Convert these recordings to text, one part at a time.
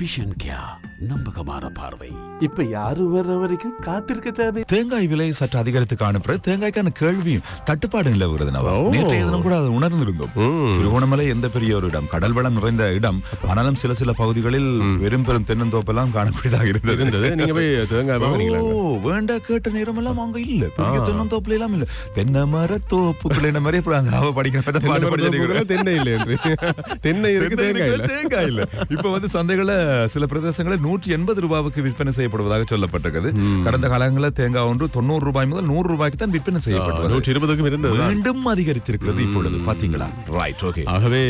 Vision क्या? நம்பகமான பார்வை. இப்ப யாரு வர்ற வரைக்கும் காத்திருக்க தேவை? தேங்காய் விலை சற்று அதிகரித்து காணப்படுறது தேங்காய்க்கான கேள்வியும் தட்டுப்பாடு நிலவுகிறது. நேற்றைய தினம் கூட அதை உணர்ந்திருந்தோம். திருகோணமலை எந்த பெரிய ஒரு இடம்? கடல் வளம் நிறைந்த இடம். ஆனாலும் சில சில பகுதிகளில் பெரும் பெரும் தென்னந்தோப்பெல்லாம் காணக்கூடியதாக இருந்தது. இருந்தது. நீங்க போய் தேங்காய் வேண்டா கேட்ட நேரம் எல்லாம் அங்க இல்ல. பெரிய தென்னந்தோப்புல எல்லாம் இல்ல. தென்னை மர தோப்புக்குள்ள என்ன மாதிரி அப்புறம் அந்த அவ படிக்கிற பாட்டு. தென்னை இல்லை தென்னை இருக்கு தேங்காய் இல்ல. தேங்காய் இல்ல. இப்ப வந்து சந்தைகள்ல சில பிரதேசங்களில் நூற்றி எண்பது ரூபாய்க்கு விற்பனை செய்யப்படுவதாக சொல்லப்பட்டிருக்கிறது கடந்த காலங்களில் தேங்காய் ஒன்று தொண்ணூறு ரூபாய் முதல் நூறு ரூபாய்க்கு தான் விற்பனை செய்யப்படுவது நூற்றி இருபதுக்கும் இருந்தது. மீண்டும் அதிகரித்திருக்கிறது இப்பொழுது. பாத்தீங்களா? ரைட் ஓகே ஆகவே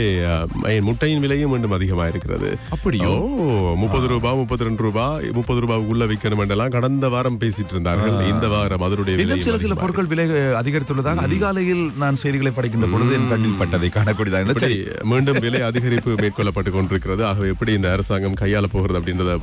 முட்டையின் விலையும் மீண்டும் அதிகமாக இருக்கிறது அப்படியோ? முப்பது ரூபாய் முப்பத்தி ரெண்டு ரூபாய் முப்பது ரூபாய்க்குள்ள விற்கணும் என்றெல்லாம் கடந்த வாரம் பேசிட்டு இருந்தார்கள் இந்த வாரம் அதனுடைய சில சில பொருட்கள் விலை அதிகரித்துள்ளதாக அதிகாலையில் நான் செய்திகளை படிக்கின்ற பொழுது என் கண்ணில் பட்டதை காணக்கூடியதாக மீண்டும் விலை அதிகரிப்பு மேற்கொள்ளப்பட்டு கொண்டிருக்கிறது. ஆகவே எப்படி இந்த அரசாங்கம் கையாள போகிறது அப்படின்றத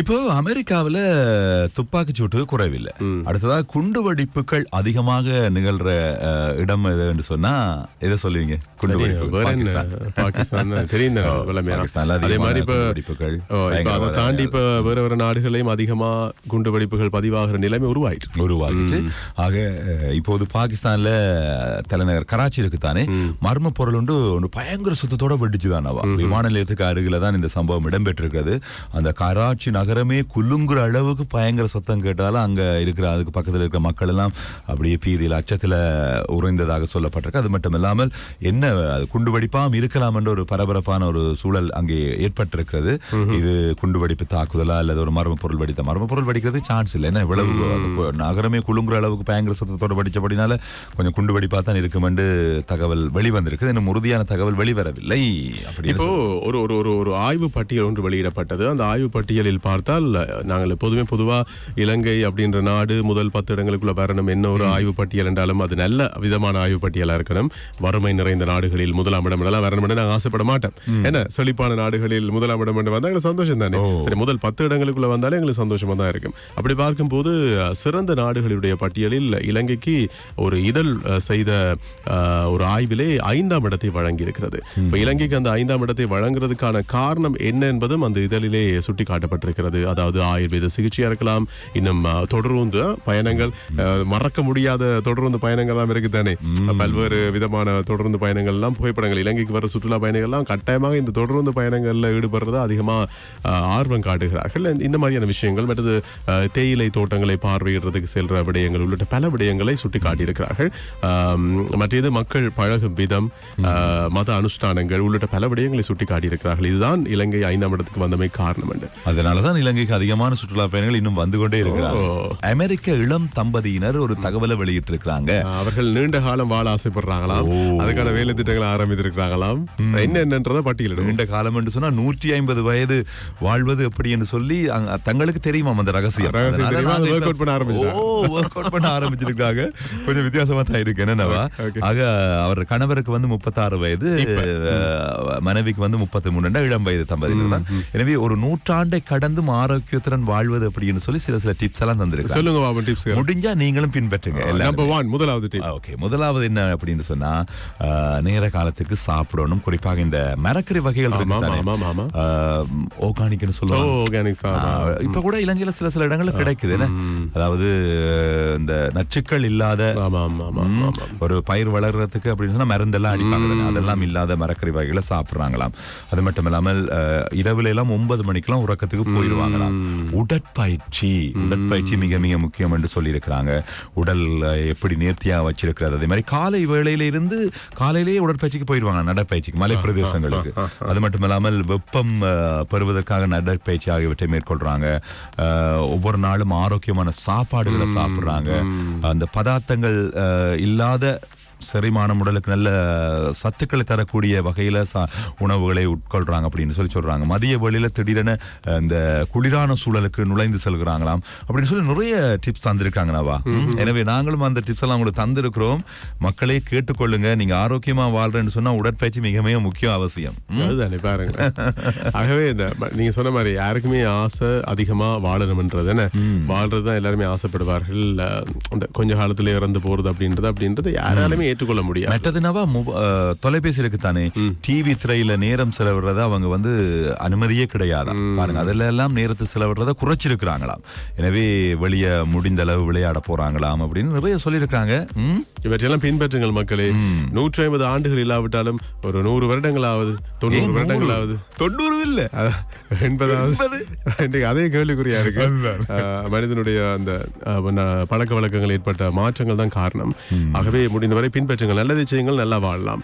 இப்போ அமெரிக்காவுல துப்பாக்கிச் சூட்டு குறைவில்லை. அடுத்ததாக குண்டு வெடிப்புகள் அதிகமாக நிகழ்ற இடம் எது என்று சொன்னா எதை சொல்லுவீங்க? குண்டு வெடிப்பு. பாகிஸ்தான். தெரியும் தானே அதே மாதிரி இப்ப வெடிப்புகள், அதை தாண்டி இப்ப வேற வேற நாடுகளையும் அதிகமா குண்டு வெடிப்புகள் பதிவாகிற நிலைமை உருவாயிட்டு உருவாகிட்டு ஆக இப்போது பாகிஸ்தான்ல தலைநகர் கராச்சி இருக்குதானே மர்ம பொருள் உண்டு ஒரு பயங்கர சுத்தத்தோட வெடிச்சுதானவா? விமான நிலையத்துக்கு அருகில தான் இந்த சம்பவம் இடம்பெற்றிருக்கிறது. அந்த கராச்சி நகரமே குலுங்குற அளவுக்கு பயங்கர சத்தம் கேட்டாலும் அங்க இருக்கிற அதுக்கு பக்கத்துல இருக்கிற மக்கள் எல்லாம் அப்படியே பீதியில் அச்சத்துல உறைந்ததாக சொல்லப்பட்டிருக்கு. அது மட்டும் இல்லாமல் என்ன அது குண்டு வெடிப்பாம் இருக்கலாம் என்ற ஒரு பரபரப்பான ஒரு சூழல் அங்கே ஏற்பட்டிருக்கிறது. இது குண்டு வெடிப்பு தாக்குதலா அல்லது ஒரு மர்ம பொருள் வெடித்த மர்ம பொருள் வெடிக்கிறது சான்ஸ் இல்லை. என்ன இவ்வளவு நகரமே குலுங்குற அளவுக்கு பயங்கர சத்தத்தோட படிச்சபடினால கொஞ்சம் குண்டு வெடிப்பா தான் இருக்கும் என்று தகவல் வெளிவந்திருக்கு இன்னும் உறுதியான தகவல் வெளிவரவில்லை. அப்படின்னு இப்போ ஒரு ஒரு ஒரு ஒரு ஆய்வு பட்டியல் ஒன்று வெளியிடப்பட்டது. அந்த ஆய்வு பட்டியலில் பார்த்தால் நாங்கள் எப்போதுமே பொதுவா இலங்கை அப்படின்ற நாடு முதல் பத்து இடங்களுக்குள்ள வரணும் என்ன ஒரு ஆய்வு பட்டியல் என்றாலும் அது நல்ல விதமான ஆய்வு பட்டியலா இருக்கணும். வறுமை நிறைந்த நாடுகளில் முதலாம் இடம் எல்லாம் வரணும் நாங்கள் ஆசைப்பட மாட்டோம். என்ன? செழிப்பான நாடுகளில் முதலாம் இடம் என்று வந்தா எங்களுக்கு சந்தோஷம் தானே? சரி முதல் பத்து இடங்களுக்குள்ள வந்தாலே எங்களுக்கு சந்தோஷமா தான் இருக்கும். அப்படி பார்க்கும்போது சிறந்த நாடுகளுடைய பட்டியலில் இலங்கைக்கு ஒரு இதழ் செய்த ஒரு ஆய்விலே ஐந்தாம் இடத்தை வழங்கி இருக்கிறது இப்ப இலங்கைக்கு அந்த ஐந்தாம் இடத்தை வழங்குறதுக்கான காரணம் என்ன என்பதும் அந்த இதழிலே சுட்டி காட்டப்பட்டிருக்கிறது அதாவது ஆயுர்வேத சிகிச்சையா இருக்கலாம் இன்னும் தொடருந்து பயணங்கள் மறக்க முடியாத தொடருந்து பயணங்கள் எல்லாம் இருக்கு தானே. பல்வேறு விதமான தொடருந்து பயணங்கள் எல்லாம் புகைப்படங்கள் இலங்கைக்கு வர சுற்றுலா பயணிகள் எல்லாம் கட்டாயமாக இந்த தொடருந்து பயணங்கள்ல ஈடுபடுறதா அதிகமா அஹ், ஆர்வம் காட்டுகிறார்கள். இந்த- மாதிரியான விஷயங்கள் மற்றது தேயிலை தோட்டங்களை பார்வையிடுறதுக்கு செல்ற விடயங்கள் உள்ளிட்ட பல விடயங்களை சுட்டி காட்டியிருக்கிறார்கள் மற்றது மக்கள் பழகும் விதம் மத அனுஷ்டானங்கள் உள்ளிட்ட பல விடயங்களை சுட்டி காட்டியிருக்கிறார்கள் இதுதான் இலங்கை ஐந்தாம் இடத்துக்கு வந்தமை காரணம் என்று. அதனாலதான் இலங்கைக்கு அதிகமான சுற்றுலா பயணிகள் இன்னும் வந்து கொண்டே இருக்கிறாங்க. அமெரிக்க இளம் தம்பதியினர் ஒரு தகவலை வெளியிட்டிருக்கிறாங்க. அவர்கள் நீண்ட காலம் வாழ ஆசைப்படுறாங்களாம். அதுக்கான வேலை திட்டங்களை ஆரம்பித்திருக்கிறாங்களாம். என்ன என்னன்றதை பட்டியலிடும் நீண்ட காலம் என்று சொன்னா நூற்றி ஐம்பது வயது வாழ்வது எப்படி என்று சொல்லி தங்களுக்கு தெரியுமா அந்த ரகசியம். தெரியுமா? பண்ண பண்ண ஆரம்பிச்சிருக்காங்க. கொஞ்சம் வித்தியாசமா தான் இருக்கு. Okay. ஆக அவர் கணவருக்கு வந்து முப்பத்தாறு வயது மனைவிக்கு வந்து முப்பத்தி மூணு இளம் வயது தம்பதியினர் தான். எனவே ஒரு நூற்றாண்டை கடந்தும் ஆரோக்கியத்துடன் வாழ்வது அப்படின்னு சொல்லி சில சில டிப்ஸ் எல்லாம் தந்திருக்காங்க. சொல்லுங்க பாபன் டிப்ஸ் முடிஞ்சா நீங்களும் பின்பற்றுங்க. நம்பர் ஒன் முதலாவது டிப் ஓகே முதலாவது என்ன அப்படின்னு சொன்னா நேர காலத்துக்கு சாப்பிடணும். குறிப்பாக இந்த மரக்கறி வகைகள் ஓ சொல்லுவாங்க இப்ப கூட இலங்கையில சில சில இடங்கள்ல கிடைக்குது அதாவது இந்த நச்சுக்கள் இல்லாத ஒரு பயிர் வளர்றதுக்கு அப்படின்னு சொன்னா மருந்தெல்லாம் அடிப்பாங்க? அதெல்லாம் இல்லாத மரக்கறி வகைகளை சாப்பிடுறாங்களாம். அது மட்டும் இல்லாமல் இரவுல எல்லாம் ஒன்பது மணிக்கெல்லாம் உறக்கத்துக்கு போயிடுவாங்களாம் உடற்பயிற்சி. உடற்பயிற்சி மிக மிக முக்கியம் என்று சொல்லியிருக்கிறாங்க. உடல் எப்படி நேர்த்தியா வச்சிருக்கிறது அதே மாதிரி காலை வேளையில இருந்து காலையிலேயே உடற்பயிற்சிக்கு போயிடுவாங்க நடைப்பயிற்சிக்கு மலை பிரதேசங்களுக்கு அது மட்டும் இல்லாமல் வெப்பம் பெறுவதற்காக நடைப்பயிற்சி ஆகியவற்றை மேற்கொள்றாங்க. ஒவ்வொரு நாளும் ஆரோக்கியமான சாப்பாடுகளை சாப்பிடுறாங்க. அந்த பதார்த்தங்கள் இல்லாத செரிமானம் உடலுக்கு நல்ல சத்துக்களை தரக்கூடிய வகையில உணவுகளை உட்கொள்றாங்க அப்படின்னு சொல்லி சொல்றாங்க. மதிய வேளையில திடீரென இந்த குளிரான சூழலுக்கு நுழைந்து செல்கிறாங்களாம் அப்படின்னு சொல்லி நிறைய டிப்ஸ் தந்திருக்காங்க நவா. எனவே நாங்களும் அந்த டிப்ஸ் எல்லாம் உங்களுக்கு தந்திருக்கிறோம். மக்களே கேட்டுக்கொள்ளுங்க. நீங்க ஆரோக்கியமா வாழ்றேன்னு சொன்னா உடற்பயிற்சி மிக மிக முக்கிய அவசியம்? அதுதானே பாருங்க. ஆகவே இந்த நீங்க சொன்ன மாதிரி யாருக்குமே ஆசை அதிகமா வாழணும்ன்றது என்ன? வாழ்றது தான் எல்லாருமே ஆசைப்படுவார்கள். அந்த கொஞ்ச காலத்துல இறந்து போறது அப்படின்றது அப்படின்றது யாராலுமே ஏற்றுக்கொள்ள மொப- அஹ், தொலைபேசி இருக்குத்தானே டிவி திரையில நேரம் செலவிடுறத அவங்க வந்து அனுமதியே கிடையாது பாருங்க அதுல எல்லாம் நேரத்தை செலவிடுறத குறைச்சிருக்கிறாங்களாம். எனவே வெளியே முடிந்த அளவு விளையாட போறாங்களாம் அப்படின்னு நிறைய சொல்லியிருக்காங்க? இவற்றையெல்லாம் பின்பற்றுங்கள் மக்களே. நூற்றி ஐம்பது ஆண்டுகள் இல்லாவிட்டாலும் ஒரு நூறு வருடங்களாவது தொண்ணூறு வருடங்களாவது. தொண்ணூறு இல்ல. இன்றைக்கு அதே கேள்விக்குறியா இருக்கு. மனிதனுடைய அந்த பழக்க வழக்கங்கள் ஏற்பட்ட மாற்றங்கள் தான் காரணம். ஆகவே முடிந்தவரை பின்பற்றுங்கள். நல்லதை செய்யுங்கள் நல்லா வாழலாம்.